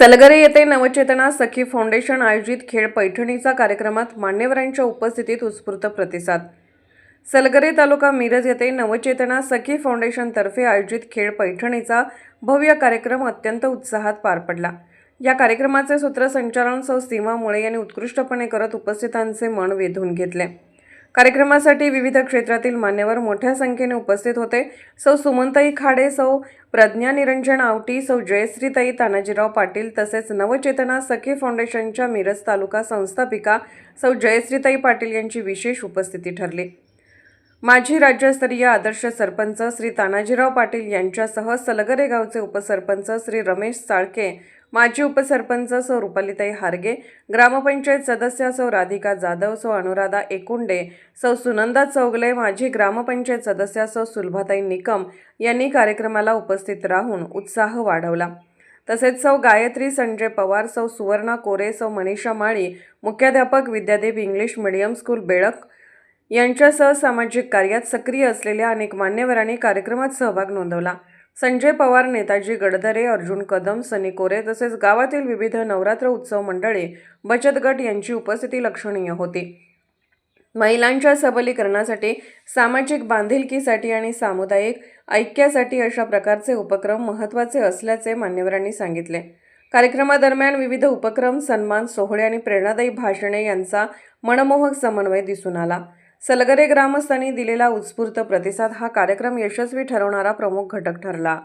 सलगरे येथे नवचेतना सखी फाउंडेशन आयोजित खेळ पैठणीचा कार्यक्रमात मान्यवरांच्या उपस्थितीत उत्स्फूर्त प्रतिसाद. सलगरे तालुका मिरज येथे नवचेतना सखी फाउंडेशनतर्फे आयोजित खेळ पैठणीचा भव्य कार्यक्रम अत्यंत उत्साहात पार पडला. या कार्यक्रमाचे सूत्रसंचालन सौ सीमा मुळे यांनी उत्कृष्टपणे करत उपस्थितांचे मन वेधून घेतले. कार्यक्रमासाठी विविध क्षेत्रातील मान्यवर मोठ्या संख्येने उपस्थित होते. सौ सुमनताई खाडे सौ प्रज्ञा निरंजन आवटी सौ जयश्रीताई तानाजीराव पाटील तसेच नवचेतना सखी फाउंडेशनच्या मिरज तालुका संस्थापिका सौ जयश्रीताई पाटील यांची विशेष उपस्थिती ठरली. माजी राज्यस्तरीय आदर्श सरपंच श्री तानाजीराव पाटील यांच्यासह सलगरे गावचे उपसरपंच श्री रमेश साळके माजी उपसरपंच सौ रुपालीताई हारगे ग्रामपंचायत सदस्य सौ राधिका जाधव सौ अनुराधा एकुंडे सौ सुनंदा चौगले माजी ग्रामपंचायत सदस्य सौ सुलभाताई निकम यांनी कार्यक्रमाला उपस्थित राहून उत्साह वाढवला. तसेच सौ गायत्री संजय पवार सौ सुवर्णा कोरे सौ मनीषा माळी मुख्याध्यापक Vidyadev English medium school Belak यांच्यासह सामाजिक कार्यात सक्रिय असलेल्या अनेक मान्यवरांनी कार्यक्रमात सहभाग नोंदवला. संजय पवार नेताजी गडदरे अर्जुन कदम सनी कोरे तसेच गावातील विविध नवरात्र उत्सव मंडळे बचत गट यांची उपस्थिती लक्षणीय होती. महिलांच्या सबलीकरणासाठी सामाजिक बांधिलकीसाठी आणि सामुदायिक ऐक्यासाठी अशा प्रकारचे उपक्रम महत्त्वाचे असल्याचे मान्यवरांनी सांगितले. कार्यक्रमादरम्यान विविध उपक्रम सन्मान सोहळे आणि प्रेरणादायी भाषणे यांचा मनमोहक समन्वय दिसून आला. सलगरे ग्रामस्थांनी दिलेला उत्स्फूर्त प्रतिसाद हा कार्यक्रम यशस्वी ठरवणारा प्रमुख घटक ठरला.